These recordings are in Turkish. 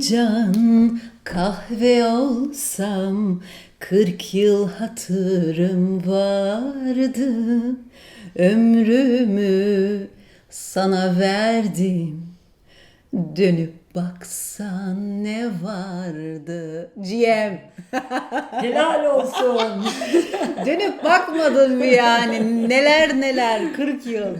fincan kahve olsam Kırk yıl hatırım vardı. Ömrümü sana verdim Dönüp baksan ne vardı? Cem Helal olsun. Dönüp bakmadın mı yani? Neler neler 40 yıl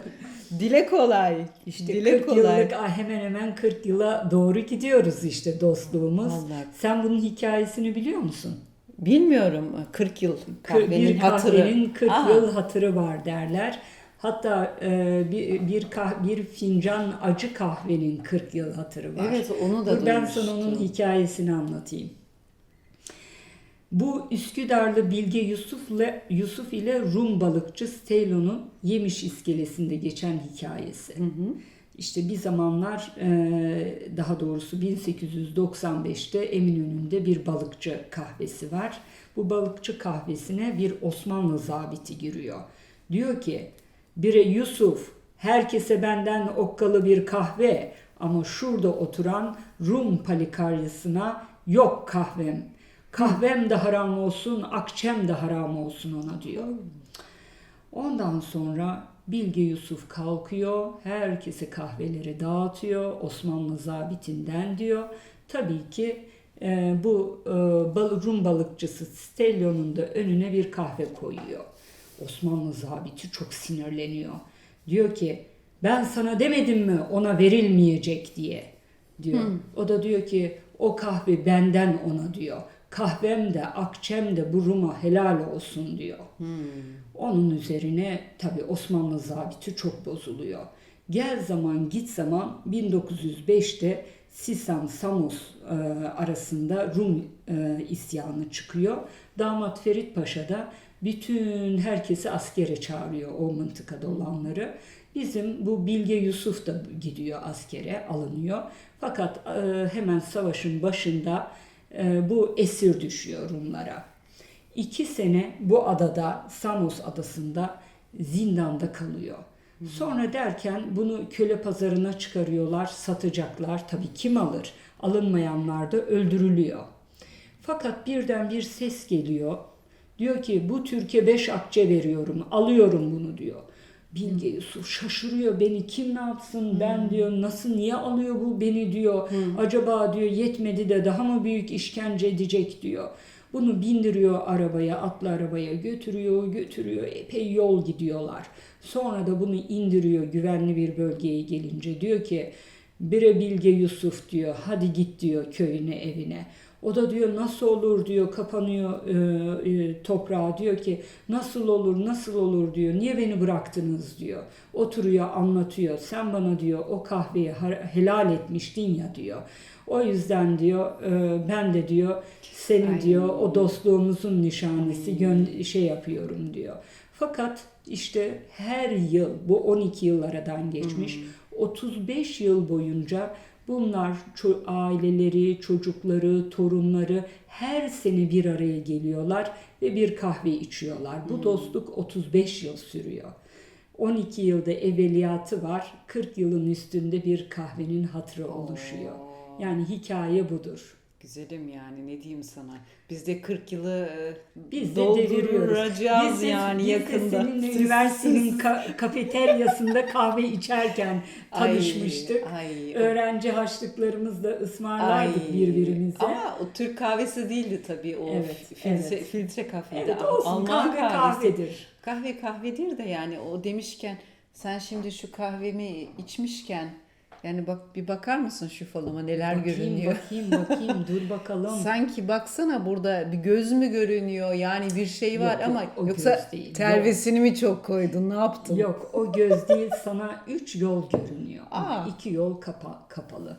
Dile kolay İşte Dile 40 yıllık ah, hemen hemen 40 yıla doğru gidiyoruz işte dostluğumuz. Vallahi. Sen bunun hikayesini biliyor musun? Bilmiyorum 40 yıl kahvenin bir hatırı. kahvenin 40 Aa, yıl hatırı var derler. Hatta e, bir bir, kah, bir fincan acı kahvenin 40 yıl hatırı var. Evet onu da Dur ben sana duymuştum. onun hikayesini anlatayım. Bu Üsküdarlı Bilge Yusuf ile, Yusuf ile Rum balıkçı Steylon'un Yemiş iskelesinde geçen hikayesi. İşte bir zamanlar e, daha doğrusu 1895'te Eminönü'nde bir balıkçı kahvesi var. Bu balıkçı kahvesine bir Osmanlı zabiti giriyor. Diyor ki bire Yusuf herkese benden okkalı bir kahve ama şurada oturan Rum palikaryasına yok kahvem. Kahvem de haram olsun, akçem de haram olsun ona diyor. Ondan sonra Bilge Yusuf kalkıyor, herkese kahveleri dağıtıyor, Osmanlı zabitinden diyor. Tabii ki e, bu e, bal- Rum balıkçısı Stellio'nun da önüne bir kahve koyuyor. Osmanlı zabiti çok sinirleniyor. Diyor ki ben sana demedim mi ona verilmeyecek diye diyor. O da diyor ki o kahve benden ona diyor. Kahvem de akçem de bu Rum'a helal olsun diyor. Onun üzerine tabi Osmanlı zabiti çok bozuluyor. Gel zaman git zaman 1905'te Sisam Samos e, arasında Rum e, isyanı çıkıyor. Damat Ferit Paşa da bütün herkesi askere çağırıyor o mıntıkada olanları. Bizim bu Bilge Yusuf da gidiyor askere alınıyor. Fakat e, hemen savaşın başında bu esir düşüyor Rumlara. İki sene bu adada, Samos adasında zindanda kalıyor. Sonra derken bunu köle pazarına çıkarıyorlar, satacaklar. Tabii kim alır? Alınmayanlar da öldürülüyor. Fakat birden bir ses geliyor. Diyor ki bu Türkiye beş akçe veriyorum, alıyorum bunu diyor. Bilge Yusuf şaşırıyor beni kim ne yapsın ben diyor nasıl niye alıyor bu beni diyor. Acaba diyor yetmedi de daha mı büyük işkence edecek diyor. Bunu bindiriyor arabaya, atlı arabaya götürüyor, götürüyor. Epey yol gidiyorlar. Sonra da bunu indiriyor güvenli bir bölgeye gelince. Diyor ki bire Bilge Yusuf diyor hadi git diyor köyüne evine. O da diyor nasıl olur diyor kapanıyor e, e, toprağa diyor ki nasıl olur nasıl olur diyor niye beni bıraktınız diyor. Oturuyor anlatıyor sen bana diyor o kahveyi helal etmiştin ya diyor. O yüzden diyor e, ben de diyor seni Ay. diyor o dostluğumuzun nişanesi gön- şey yapıyorum diyor. Fakat işte her yıl bu 12 yıl aradan geçmiş 35 yıl boyunca bunlar ço- aileleri, çocukları, torunları her sene bir araya geliyorlar ve bir kahve içiyorlar. Bu dostluk 35 yıl sürüyor. 12 yılda evveliyatı var. 40 yılın üstünde bir kahvenin hatırı oluşuyor. Yani hikaye budur. Güzelim yani ne diyeyim sana. Biz de 40 yılı e, Biz de dolduracağız Biz de- yani biz de yakında. seninle Siz- üniversitenin ka- kafeteryasında kahve içerken Ay, tanışmıştık. ay. Öğrenci harçlıklarımızda ısmarlardık Ay. birbirimize. Ama o Türk kahvesi değildi tabii o Evet, filtre, evet. filtre kafeydi. evet olsun Alman kahve kahvesi. kahvedir. Kahve kahvedir de yani o demişken sen şimdi şu kahvemi içmişken yani bak bir bakar mısın şu falıma neler Bakayım, görünüyor. bakayım bakayım dur bakalım. Sanki baksana burada bir göz mü görünüyor yani bir şey var Yok, ama yok, yoksa değil, telvesini mi çok koydun ne yaptın? Yok o göz değil sana üç yol görünüyor. Ama Aa. iki yol kapa- kapalı.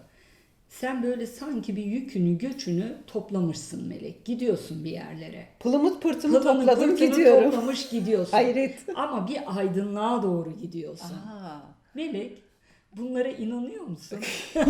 Sen böyle sanki bir yükünü göçünü toplamışsın Melek. Gidiyorsun bir yerlere. Pılımıt pırtımı Pılını topladım pırtını gidiyorum. toplamış gidiyorsun. Hayret. Ama bir aydınlığa doğru gidiyorsun. Aa. Melek bunlara inanıyor musun?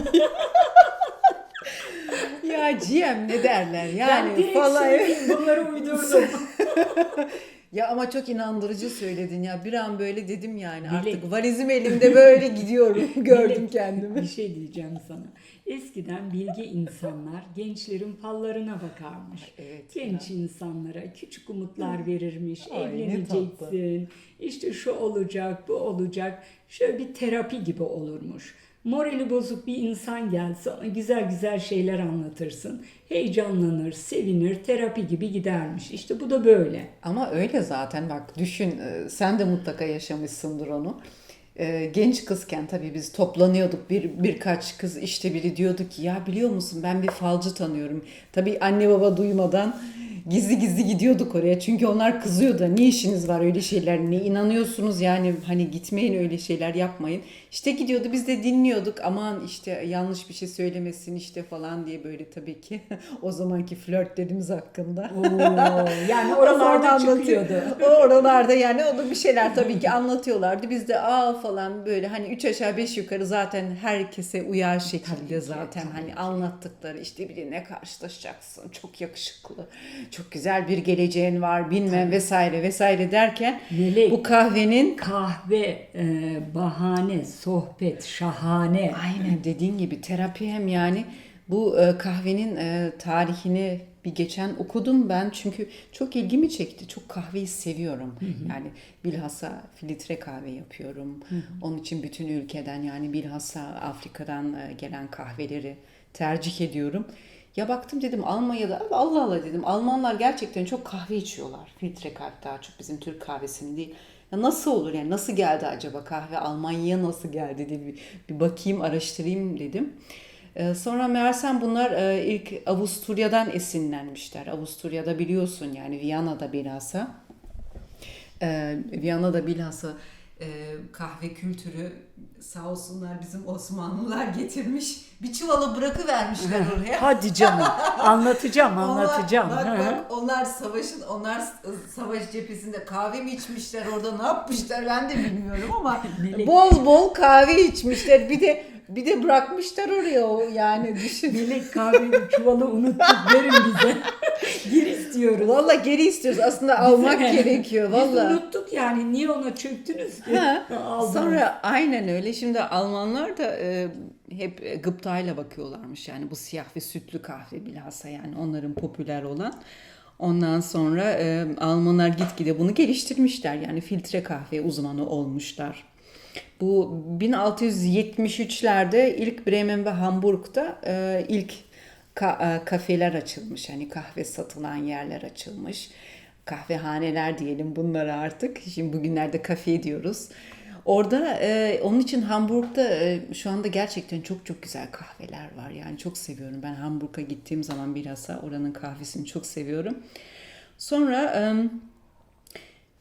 Ya Cem ne derler ben yani direkt falan. söyleyeyim, bunları uydurdum. Ya ama çok inandırıcı söyledin ya. Bir an böyle dedim yani Melek. artık valizim elimde böyle gidiyorum. Gördüm Melek, kendimi. Bir şey diyeceğim sana. Eskiden bilgi insanlar gençlerin fallarına bakarmış. Evet Genç insanlara küçük umutlar verirmiş. Ay, ne Evleneceksin. işte şu olacak, bu olacak. Şöyle bir terapi gibi olurmuş. Morali bozuk bir insan gelse ona güzel güzel şeyler anlatırsın. Heyecanlanır, sevinir, terapi gibi gidermiş. İşte bu da böyle. Ama öyle zaten bak düşün e, sen de mutlaka yaşamışsındır onu. E, Genç kızken tabii biz toplanıyorduk bir birkaç kız işte biri diyordu ki ya biliyor musun ben bir falcı tanıyorum. Tabii anne baba duymadan gizli gizli gidiyorduk oraya çünkü onlar kızıyordu. Ne işiniz var öyle şeyler ne inanıyorsunuz yani hani gitmeyin öyle şeyler yapmayın. İşte gidiyordu biz de dinliyorduk aman işte yanlış bir şey söylemesin işte falan diye böyle tabii ki o zamanki flörtlerimiz hakkında. Oo, yani oralarda çıkıyordu. Oralarda yani o da bir şeyler tabii ki anlatıyorlardı. Biz de aa falan böyle hani üç aşağı beş yukarı zaten herkese uyar şekilde Tabii ki, zaten tabii hani ki. anlattıkları işte birine karşılaşacaksın. Çok yakışıklı. Çok güzel bir geleceğin var bilmem vesaire vesaire derken Melek, bu kahvenin kahve, e, bahane, sohbet, şahane. Aynen dediğin gibi terapi hem yani bu e, kahvenin e, tarihini bir geçen okudum ben çünkü çok ilgimi çekti. Çok kahveyi seviyorum. Yani bilhassa filtre kahve yapıyorum. Onun için bütün ülkeden yani bilhassa Afrika'dan e, gelen kahveleri tercih ediyorum. Ya baktım dedim Almanya'da "Abi Allah Allah dedim Almanlar gerçekten çok kahve içiyorlar. Filtre kahve daha çok bizim Türk kahvesini değil. Ya nasıl olur yani nasıl geldi acaba kahve Almanya'ya nasıl geldi diye bir, bir bakayım araştırayım dedim. Ee, sonra meğersem bunlar e, ilk Avusturya'dan esinlenmişler. Avusturya'da biliyorsun yani Viyana'da bilhassa. Ee, Viyana'da bilhassa e, kahve kültürü sağ olsunlar bizim Osmanlılar getirmiş. Bir çuvala bırakıvermişler oraya. Hadi canım. Anlatacağım, Onlar- anlatacağım. Bak Hı hı. bak onlar savaşın onlar savaş cephesinde kahve mi içmişler orada ne yapmışlar ben de bilmiyorum ama bol bol kahve içmişler. Bir de bir de bırakmışlar oraya o yani düşün. Melek kahvenin çuvalı unuttuk verin bize. Gir istiyoruz. Valla geri istiyoruz. Aslında almak gerekiyor Biz valla. unuttuk yani niye ona çöktünüz ki? Ha. Sonra aynen öyle. Şimdi Almanlar da e, hep gıptayla bakıyorlarmış. Yani bu siyah ve sütlü kahve bilhassa yani onların popüler olan. Ondan sonra e, Almanlar gitgide bunu geliştirmişler. Yani filtre kahve uzmanı olmuşlar. Bu 1673'lerde ilk Bremen ve Hamburg'da e, ilk ka- e, kafeler açılmış. Hani kahve satılan yerler açılmış. Kahvehaneler diyelim bunlara artık. Şimdi bugünlerde kafe diyoruz. Orada e, onun için Hamburg'da e, şu anda gerçekten çok çok güzel kahveler var. Yani çok seviyorum. Ben Hamburg'a gittiğim zaman bilhassa oranın kahvesini çok seviyorum. Sonra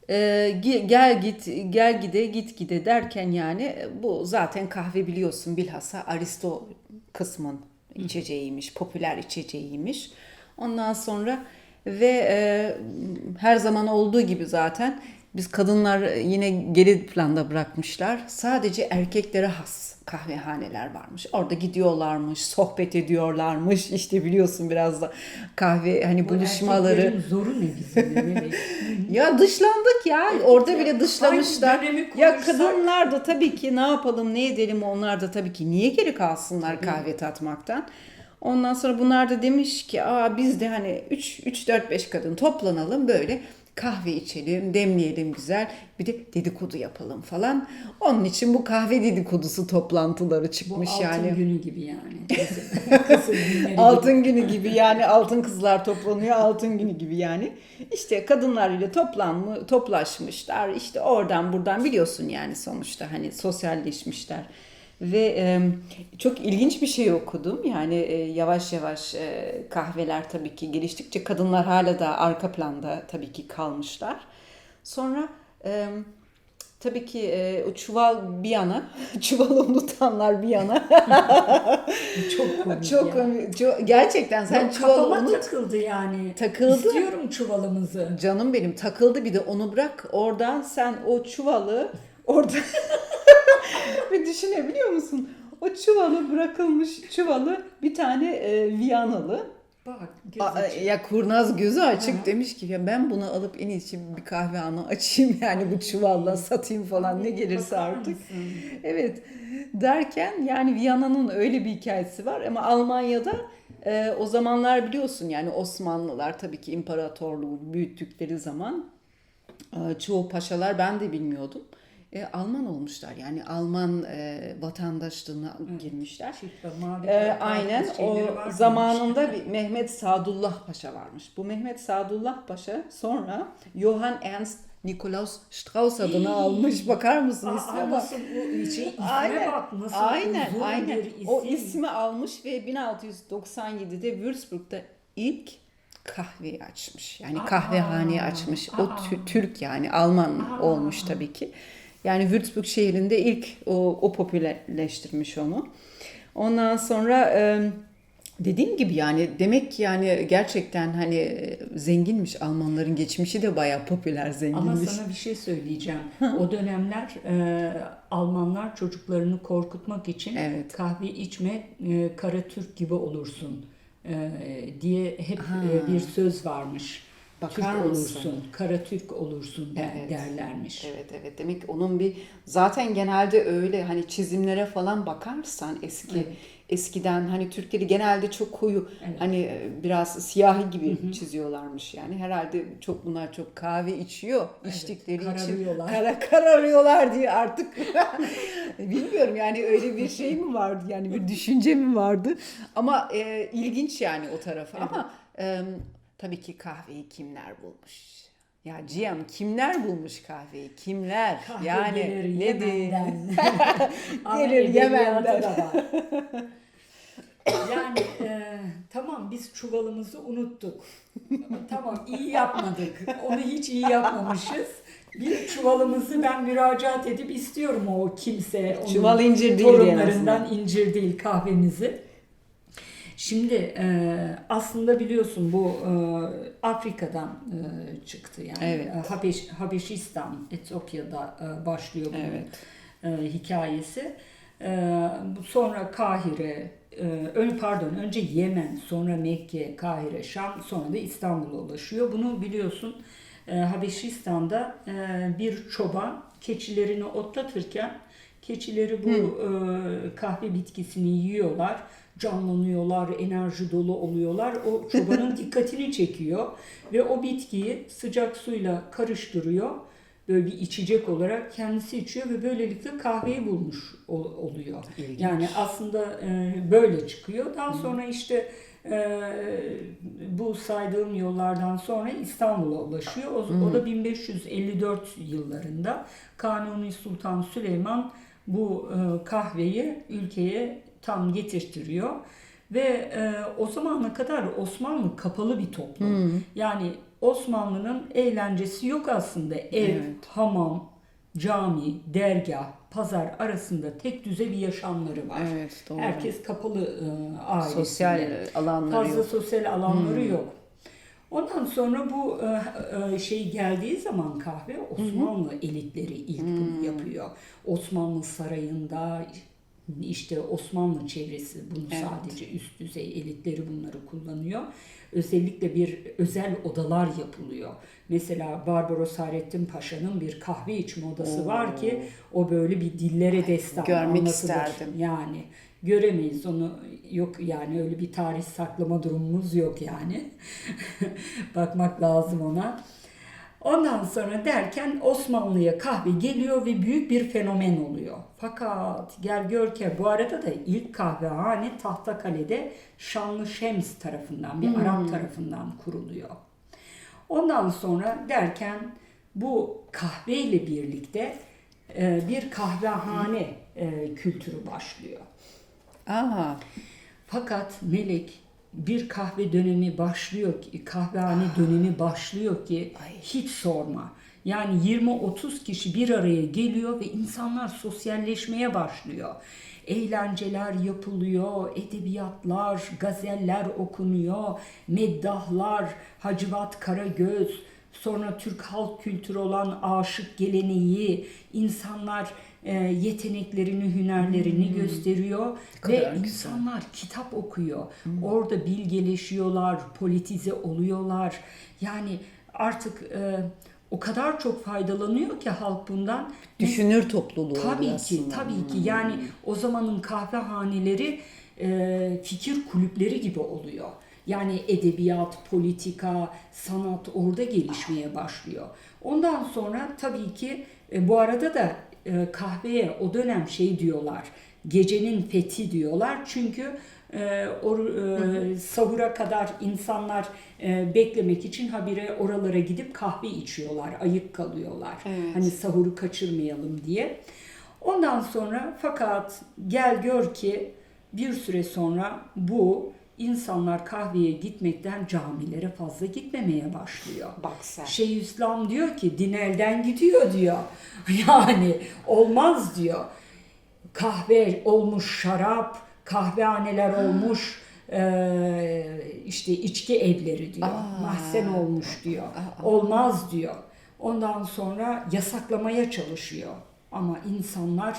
e, ge- gel git gel gide git gide derken yani e, bu zaten kahve biliyorsun bilhassa Aristo kısmın içeceğiymiş, popüler içeceğiymiş. Ondan sonra ve e, her zaman olduğu gibi zaten biz kadınlar yine geri planda bırakmışlar. Sadece erkeklere has kahvehaneler varmış. Orada gidiyorlarmış, sohbet ediyorlarmış. İşte biliyorsun biraz da kahve hani Bu buluşmaları. zoru ne bizim? Ya dışlandık ya. Orada bile dışlamışlar. Ya kadınlar da tabii ki ne yapalım ne edelim onlar da tabii ki niye geri kalsınlar kahve tatmaktan. Ondan sonra bunlar da demiş ki aa biz de hani 3 3 4 5 kadın toplanalım böyle kahve içelim, demleyelim güzel. Bir de dedikodu yapalım falan. Onun için bu kahve dedikodusu toplantıları Bu çıkmış altın yani. günü gibi yani. Gibi. Altın günü gibi yani altın kızlar toplanıyor altın günü gibi yani. İşte kadınlar ile toplanma, toplaşmışlar işte oradan buradan biliyorsun yani sonuçta hani sosyalleşmişler. Ve e, çok ilginç bir şey okudum yani e, yavaş yavaş e, kahveler tabii ki geliştikçe kadınlar hala da arka planda tabii ki kalmışlar. Sonra e, tabii ki e, o çuval bir yana, çuvalı unutanlar bir yana. Çok komik Çok, komik, çok gerçekten sen Yok, çuvalı kafama unut. takıldı yani. Takıldı. İstiyorum çuvalımızı. Canım benim takıldı bir de onu bırak. Oradan sen o çuvalı orada bir düşünebiliyor musun? O çuvalı bırakılmış çuvalı bir tane e, Viyanalı Bak göz Aa, açık. ya kurnaz gözü açık hı. demiş ki ya ben bunu alıp en iyisi bir kahve anı açayım yani bu çuvalla satayım falan ne gelirse artık. Evet derken yani Viyana'nın öyle bir hikayesi var ama Almanya'da e, o zamanlar biliyorsun yani Osmanlılar tabii ki imparatorluğu büyüttükleri zaman e, çoğu paşalar ben de bilmiyordum. E, Alman olmuşlar yani Alman e, vatandaşlığına girmişler. Çift ve mavi kart aynen o zamanında bir Mehmet Sadullah Paşa varmış. Bu Mehmet Sadullah Paşa sonra Johann Ernst Nikolaus Strauss adını almış. Bakar mısın Aa, isme bak. nasıl bu şey isme Aynen, bak nasıl aynen, aynen. isim. O ismi almış ve 1697'de Würzburg'da ilk kahveyi açmış. Yani Aa, kahvehaneyi açmış. O aa. Tü- Türk yani Alman Aa. olmuş tabii ki. Yani Würzburg şehrinde ilk o, o popülerleştirmiş onu. Ondan sonra e, dediğim gibi yani demek ki yani gerçekten hani zenginmiş Almanların geçmişi de bayağı popüler Ama zenginmiş. sana bir şey söyleyeceğim. o dönemler e, Almanlar çocuklarını korkutmak için Evet. kahve içme e, kara Türk gibi olursun e, diye hep Ha. e, bir söz varmış. Bakar Türk mısın? olursun, kara Türk olursun Evet. derlermiş. Evet evet demek onun bir zaten genelde öyle hani çizimlere falan bakarsan eski Evet. eskiden hani Türkleri genelde çok koyu Evet. hani e, biraz siyahi gibi çiziyorlarmış yani herhalde çok bunlar çok kahve içiyor Evet, içtikleri için kara kararıyorlar diye artık bilmiyorum yani öyle bir şey mi vardı yani bir düşünce mi vardı ama e, ilginç yani o tarafı Evet. ama e, tabii ki kahveyi kimler bulmuş? Ya Ciyam kimler bulmuş kahveyi? Kimler? Kahve yani gelir nedir? Yemen'den. Gelir Yemen'den. da. Yani e, tamam biz çuvalımızı unuttuk. tamam iyi yapmadık. Onu hiç iyi yapmamışız. Bir çuvalımızı ben müracaat edip istiyorum o kimse. onun Çuval incir değil Torunlarından incir değil kahvemizi. Şimdi e, aslında biliyorsun bu e, Afrika'dan e, çıktı yani Evet. E, Habeş, Habeşistan, Etiyopya'da e, başlıyor bunun Evet. e, hikayesi. E, sonra Kahire, e, ön pardon önce Yemen, sonra Mekke, Kahire, Şam, sonra da İstanbul'a ulaşıyor. Bunu biliyorsun e, Habeşistan'da bir çoban keçilerini otlatırken keçileri bu e, kahve bitkisini yiyorlar, canlanıyorlar, enerji dolu oluyorlar. O çobanın dikkatini çekiyor ve o bitkiyi sıcak suyla karıştırıyor böyle bir içecek olarak kendisi içiyor ve böylelikle kahveyi bulmuş ol- oluyor. İlginç. Yani aslında e, böyle çıkıyor. Daha sonra işte e, bu saydığım yollardan sonra İstanbul'a ulaşıyor. O, o da 1554 yıllarında Kanuni Sultan Süleyman bu e, kahveyi ülkeye tam getirtiriyor. Ve e, o zamana kadar Osmanlı kapalı bir toplum. Yani Osmanlı'nın eğlencesi yok aslında. Ev, Evet. hamam, cami, dergah, pazar arasında tek düze bir yaşamları var. Evet doğru. Herkes kapalı e, ailesinde. Sosyal alanları Fazla yok. sosyal alanları yok. Ondan sonra bu e, e, şey geldiği zaman kahve Osmanlı elitleri ilk bunu yapıyor. Osmanlı sarayında işte Osmanlı çevresi bunu Evet. sadece üst düzey elitleri bunları kullanıyor. Özellikle bir özel odalar yapılıyor. Mesela Barbaros Hayrettin Paşa'nın bir kahve içme odası var ki o böyle bir dillere destan görmek anlatılır. isterdim. Yani göremeyiz onu yok yani öyle bir tarih saklama durumumuz yok yani. Bakmak lazım ona. Ondan sonra derken Osmanlı'ya kahve geliyor ve büyük bir fenomen oluyor. Fakat gel gör ki bu arada da ilk kahvehane Tahtakale'de Şanlı Şems tarafından bir Arap tarafından kuruluyor. Ondan sonra derken bu kahve ile birlikte e, bir kahvehane e, kültürü başlıyor. Aa, Fakat Melek bir kahve dönemi başlıyor ki, kahvehane dönemi başlıyor ki Ay. hiç sorma. Yani 20-30 kişi bir araya geliyor ve insanlar sosyalleşmeye başlıyor. Eğlenceler yapılıyor, edebiyatlar, gazeller okunuyor, meddahlar, Hacivat Karagöz, Sonra Türk halk kültürü olan aşık geleneği, insanlar e, yeteneklerini, hünerlerini gösteriyor Hmm. kadar ve güzel. Hmm. insanlar kitap okuyor. Orada bilgeleşiyorlar, politize oluyorlar. Yani artık e, o kadar çok faydalanıyor ki halk bundan. Düşünür topluluğu Tabii ki, aslında. Hmm. tabii ki. Yani o zamanın kahvehaneleri e, fikir kulüpleri gibi oluyor. Yani edebiyat, politika, sanat orada gelişmeye başlıyor. Ondan sonra tabii ki e, bu arada da e, kahveye o dönem şey diyorlar. Gecenin fethi diyorlar. Çünkü e, or, e, sahura kadar insanlar e, beklemek için habire oralara gidip kahve içiyorlar, ayık kalıyorlar. Evet. Hani sahuru kaçırmayalım diye. Ondan sonra fakat gel gör ki bir süre sonra bu insanlar kahveye gitmekten camilere fazla gitmemeye başlıyor. Bak sen. Şeyhülislam diyor ki din elden gidiyor diyor. Yani olmaz diyor. Kahve olmuş şarap, kahvehaneler olmuş eee, işte içki evleri diyor. Aa. Mahzen olmuş diyor. Olmaz diyor. Ondan sonra yasaklamaya çalışıyor. Ama insanlar e,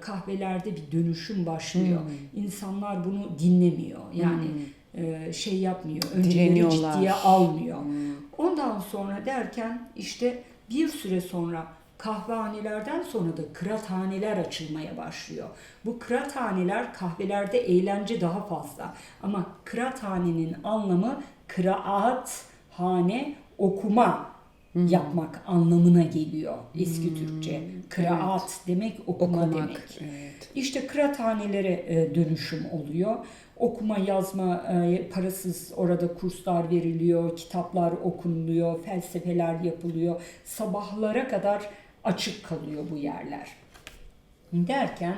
kahvelerde bir dönüşüm başlıyor. Hmm. İnsanlar bunu dinlemiyor. Yani e, şey yapmıyor. Önceleri ciddiye almıyor. Ondan sonra derken işte bir süre sonra kahvehanelerden sonra da kıraathaneler açılmaya başlıyor. Bu kıraathaneler kahvelerde eğlence daha fazla. Ama kıraathanenin anlamı kıraat, hane, okuma yapmak anlamına geliyor eski Türkçe. Kıraat demek okuma, Okumak. demek. Evet. İşte kıraathanelere e, dönüşüm oluyor. Okuma yazma e, parasız orada kurslar veriliyor, kitaplar okunuluyor, felsefeler yapılıyor. Sabahlara kadar açık kalıyor bu yerler. Derken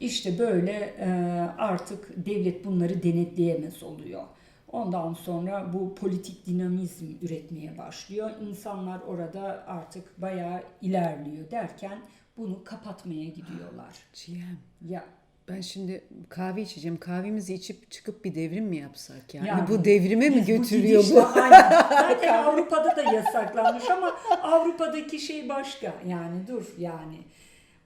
işte böyle e, artık devlet bunları denetleyemez oluyor. Ondan sonra bu politik dinamizm üretmeye başlıyor. İnsanlar orada artık bayağı ilerliyor derken bunu kapatmaya gidiyorlar. Ciğem. Ya Ben şimdi kahve içeceğim. Kahvemizi içip çıkıp bir devrim mi yapsak yani? Yani bu devrime mi götürüyor bu? aynen. Zaten Avrupa'da da yasaklanmış ama Avrupa'daki şey başka. Yani dur yani.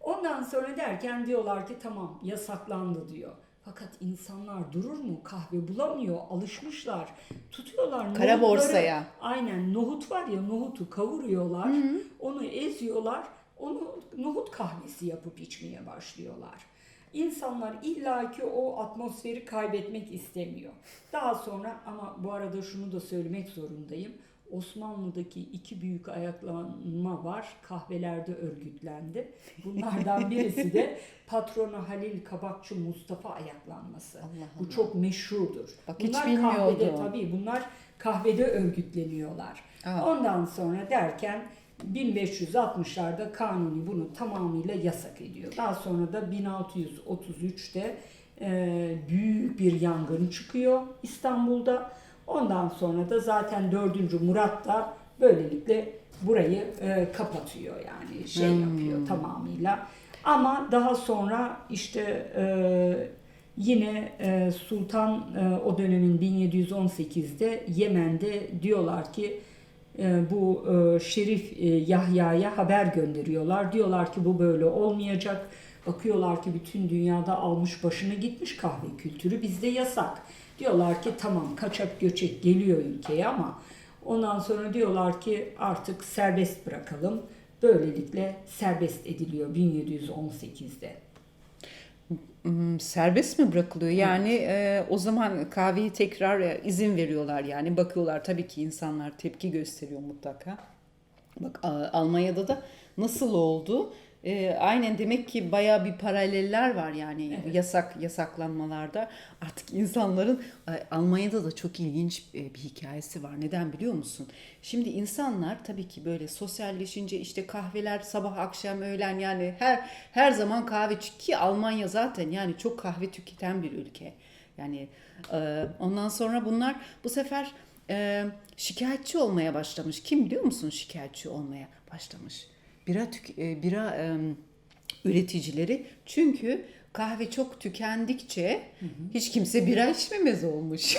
Ondan sonra derken diyorlar ki tamam yasaklandı diyor. Fakat insanlar durur mu? Kahve bulamıyor. Alışmışlar. Tutuyorlar. Kara nohutları- borsaya. Aynen nohut var ya nohutu kavuruyorlar. Onu eziyorlar. Onu nohut kahvesi yapıp içmeye başlıyorlar. İnsanlar illaki o atmosferi kaybetmek istemiyor. Daha sonra ama bu arada şunu da söylemek zorundayım. Osmanlı'daki iki büyük ayaklanma var. Kahvelerde örgütlendi. Bunlardan birisi de patronu Halil Kabakçı Mustafa ayaklanması. Allah Bu Allah. çok meşhurdur. Bak hiç bunlar bilmiyordum. kahvede tabii bunlar kahvede örgütleniyorlar. Aa. Ondan sonra derken 1560'larda Kanuni bunu tamamıyla yasak ediyor. Daha sonra da 1633'te e, büyük bir yangın çıkıyor İstanbul'da. Ondan sonra da zaten 4. Murat da böylelikle burayı e, kapatıyor yani şey yapıyor tamamıyla. Ama daha sonra işte e, yine e, Sultan e, o dönemin 1718'de Yemen'de diyorlar ki e, bu e, Şerif e, Yahya'ya haber gönderiyorlar. Diyorlar ki bu böyle olmayacak. Bakıyorlar ki bütün dünyada almış başını gitmiş kahve kültürü bizde yasak. Diyorlar ki tamam kaçak göçek geliyor ülkeye ama ondan sonra diyorlar ki artık serbest bırakalım. Böylelikle serbest ediliyor 1718'de. Hmm, serbest mi bırakılıyor? Yani e, o zaman kahveyi tekrar e, izin veriyorlar yani bakıyorlar tabii ki insanlar tepki gösteriyor mutlaka. Bak Almanya'da da nasıl oldu? E, aynen demek ki bayağı bir paraleller var yani yasak yasaklanmalarda. Artık insanların Almanya'da da çok ilginç e, bir hikayesi var. Neden biliyor musun? Şimdi insanlar tabii ki böyle sosyalleşince işte kahveler sabah akşam öğlen yani her her zaman kahve ki Almanya zaten yani çok kahve tüketen bir ülke. Yani e, ondan sonra bunlar bu sefer e, şikayetçi olmaya başlamış. Kim biliyor musun şikayetçi olmaya başlamış? Bira tük, e, bira e, üreticileri çünkü kahve çok tükendikçe hiç kimse bira içmemez olmuş.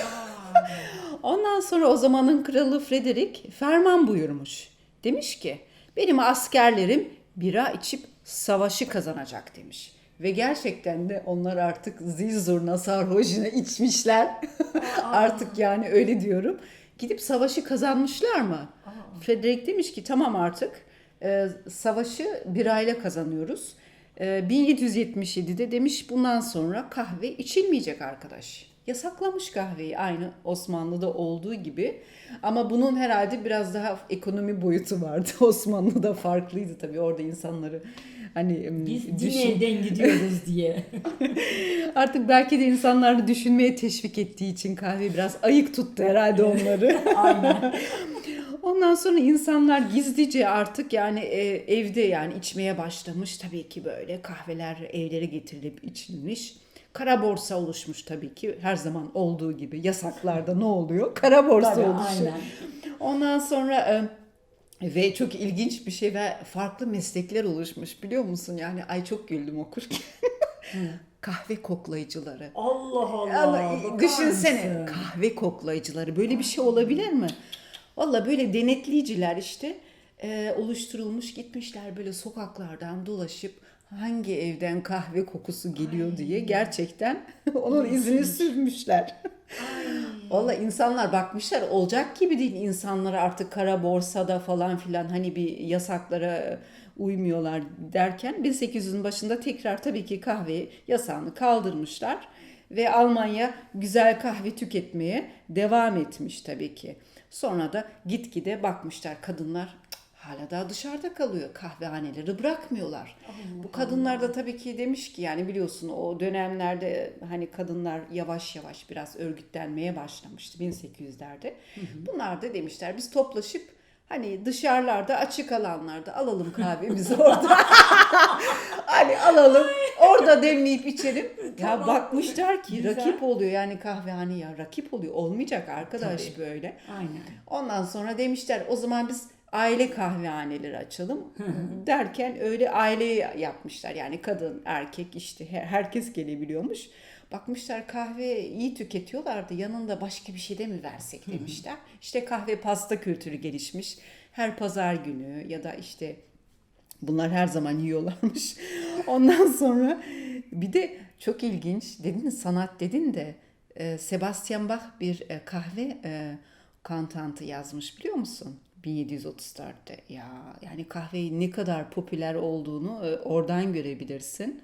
Ondan sonra o zamanın kralı Frederick ferman buyurmuş. Demiş ki benim askerlerim bira içip savaşı kazanacak demiş. Ve gerçekten de onlar artık zil zurna sarhoşuna içmişler. artık yani öyle diyorum. Gidip savaşı kazanmışlar mı? Frederick demiş ki tamam artık e, savaşı birayla kazanıyoruz. E, 1777'de demiş bundan sonra kahve içilmeyecek arkadaş. Yasaklamış kahveyi aynı Osmanlı'da olduğu gibi. Ama bunun herhalde biraz daha ekonomi boyutu vardı. Osmanlı'da farklıydı tabii orada insanları hani Biz din düşün- elden gidiyoruz diye. Artık belki de insanları düşünmeye teşvik ettiği için kahve biraz ayık tuttu herhalde onları. Aynen. Ondan sonra insanlar gizlice artık yani e, evde yani içmeye başlamış. Tabii ki böyle kahveler evlere getirilip içilmiş. Kara borsa oluşmuş tabii ki her zaman olduğu gibi yasaklarda ne oluyor? Kara borsa Tabii, oluşuyor. aynen. Ondan sonra e, ve çok ilginç bir şey ve farklı meslekler oluşmuş biliyor musun? Yani ay çok güldüm okurken. Kahve koklayıcıları. Allah Allah. Bakar düşünsene kahve koklayıcıları böyle bir şey olabilir mi? Valla böyle denetleyiciler işte e, oluşturulmuş gitmişler böyle sokaklardan dolaşıp hangi evden kahve kokusu geliyor diye gerçekten onun izini sürmüşler. Valla insanlar bakmışlar olacak gibi değil insanlar artık kara borsada falan filan hani bir yasaklara uymuyorlar derken 1800'ün başında tekrar tabii ki kahve yasağını kaldırmışlar ve Almanya güzel kahve tüketmeye devam etmiş tabii ki. Sonra da gitgide bakmışlar kadınlar "Cık, hala daha dışarıda kalıyor. Kahvehaneleri bırakmıyorlar. Bu kadınlar da tabii ki demiş ki yani biliyorsun o dönemlerde hani kadınlar yavaş yavaş biraz örgütlenmeye başlamıştı 1800'lerde. Bunlar da demişler biz toplaşıp Hani dışarılarda açık alanlarda alalım kahvemizi orada. hani alalım orada demleyip içelim. Ya Tamam. bakmışlar ki Güzel. rakip oluyor yani kahvehane ya rakip oluyor. Olmayacak arkadaş Tabii. böyle. Aynen. Ondan sonra demişler o zaman biz aile kahvehaneleri açalım derken öyle aile yapmışlar. Yani kadın, erkek işte her- herkes gelebiliyormuş. Bakmışlar kahve iyi tüketiyorlardı. Yanında başka bir şey de mi versek demişler. İşte kahve pasta kültürü gelişmiş. Her pazar günü ya da işte Bunlar her zaman yiyorlarmış. Ondan sonra bir de çok ilginç dedin sanat dedin de e, Sebastian Bach bir e, kahve e, kantantı yazmış biliyor musun? 1734'te ya yani kahveyi ne kadar popüler olduğunu oradan görebilirsin.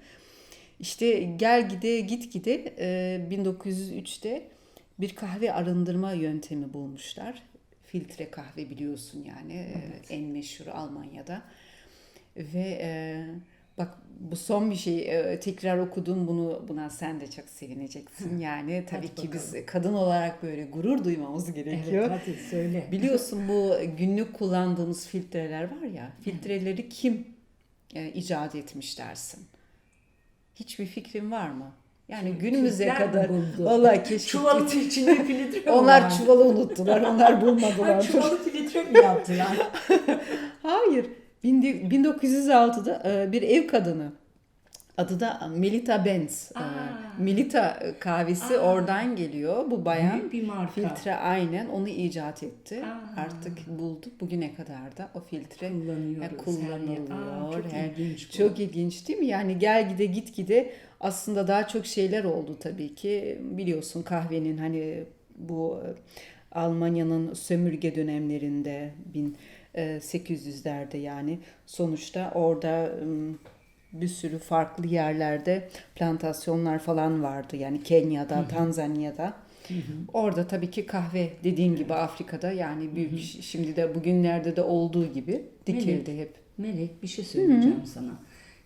İşte gel gide git gide e, 1903'te bir kahve arındırma yöntemi bulmuşlar. Filtre kahve biliyorsun yani e, en meşhur Almanya'da. Ve e, bak bu son bir şey e, tekrar okudum bunu buna sen de çok sevineceksin. Yani tabii Hadi ki biz bakalım. kadın olarak böyle gurur duymamız gerekiyor. Evet hadi söyle. Biliyorsun bu günlük kullandığımız filtreler var ya filtreleri kim e, icat etmiş dersin? Hiçbir fikrin var mı? Yani Kim- günümüze kadar vallahi keşke Çuvalın içine filtre onlar var? çuvalı unuttular. Onlar Ha, bulmadılar. çuvalı filtre mi yaptılar? Hayır. Bin- 1906'da e, bir ev kadını. Adı da Melita Benz. E, Aa. Melita kahvesi Aa. oradan geliyor. Bu bayan Büyük bir marka. filtre aynen onu icat etti. Aa. Artık buldu. Bugüne kadar da o filtre yer. kullanılıyor. Aa, çok Her- ilginç bu. Çok ilginç değil mi? Yani gel gide git gide aslında daha çok şeyler oldu tabii ki. Biliyorsun kahvenin hani bu e, Almanya'nın sömürge dönemlerinde 1800'lerde yani sonuçta orada bir sürü farklı yerlerde plantasyonlar falan vardı. Yani Kenya'da, Tanzanya'da. Orada tabii ki kahve dediğin gibi Afrika'da yani büyük şimdi de bugünlerde de olduğu gibi dikildi hep. Melek bir şey söyleyeceğim sana.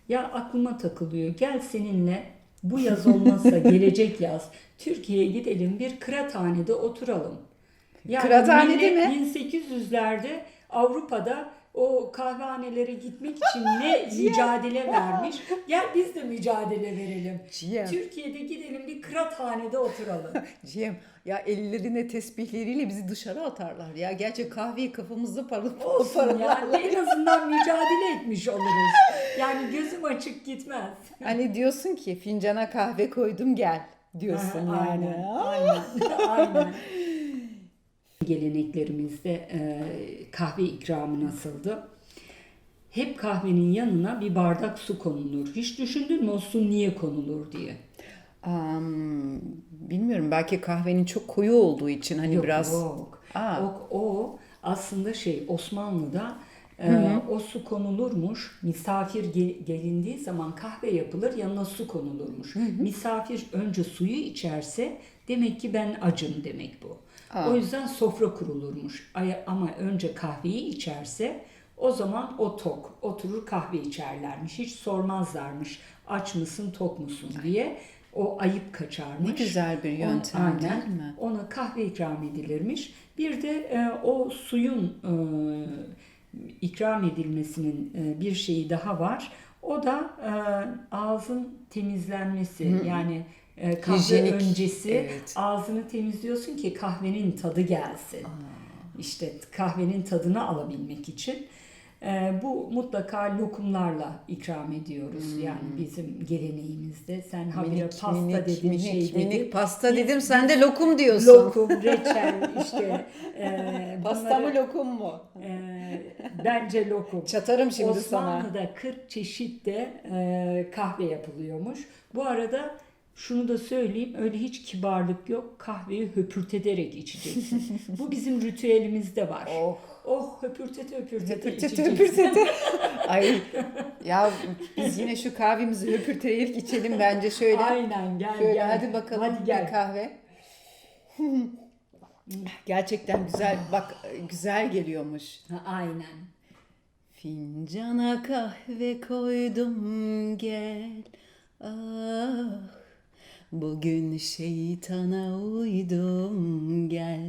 Ya aklıma takılıyor. Gel seninle bu yaz olmazsa gelecek yaz Türkiye'ye gidelim bir kıraathanede oturalım. Yani Kıraathanede mi? 1800'lerde Avrupa'da o kahvehanelere gitmek için ne mücadele vermiş. Gel biz de mücadele verelim. Ciğer. Türkiye'de gidelim bir kıraathanede oturalım. Cem ya ellerine tesbihleriyle bizi dışarı atarlar ya. Gerçi kahveyi kafamızda parıl Olsun parıl- yani en azından mücadele etmiş oluruz. Yani gözüm açık gitmez. Hani diyorsun ki fincana kahve koydum gel diyorsun Ha, yani. Aynen, aynen, aynen. Geleneklerimizde e, kahve ikramı nasıldı? Hep kahvenin yanına bir bardak su konulur. Hiç düşündün mü o su niye konulur diye? Am, bilmiyorum belki kahvenin çok koyu olduğu için hani Yok, biraz Yok. Aa. O, o aslında şey Osmanlı'da e, o su konulurmuş. Misafir gel- gelindiği zaman kahve yapılır yanına su konulurmuş. Misafir önce suyu içerse demek ki ben acım demek bu. Aa. O yüzden sofra kurulurmuş. Ama önce kahveyi içerse o zaman o tok. Oturur kahve içerlermiş. Hiç sormazlarmış aç mısın tok musun diye. O ayıp kaçarmış. ne güzel bir yöntem Aynen. değil mi? Ona kahve ikram edilirmiş. Bir de e, o suyun e, ikram edilmesinin e, bir şeyi daha var. O da e, ağzın temizlenmesi. Yani e, kahve Hijyenik, öncesi evet. ağzını temizliyorsun ki kahvenin tadı gelsin. İşte kahvenin tadını alabilmek için. E, bu mutlaka lokumlarla ikram ediyoruz. Yani bizim geleneğimizde. Sen habire Minik, pasta minik, dedin, minik, şey dedin. minik pasta dedim sen de lokum diyorsun. Lokum, reçel işte. e, Pasta mı bunları- lokum mu? e, bence lokum. Çatarım şimdi sana. Osmanlı'da 40 çeşit de e, kahve yapılıyormuş. Bu arada şunu da söyleyeyim öyle hiç kibarlık yok. Kahveyi höpürtederek içeceksin. Bu bizim ritüelimizde var. Oh. Oh höpürtete höpürtete, Höpürtete içeceksin. höpürtete. Ay ya biz yine şu kahvemizi höpürteyip içelim bence şöyle. Aynen gel Şöyle gel. hadi bakalım Hadi gel. kahve. Gerçekten güzel bak güzel geliyormuş. Ha, aynen. Fincana kahve koydum gel. Ah bugün şeytana uydum gel.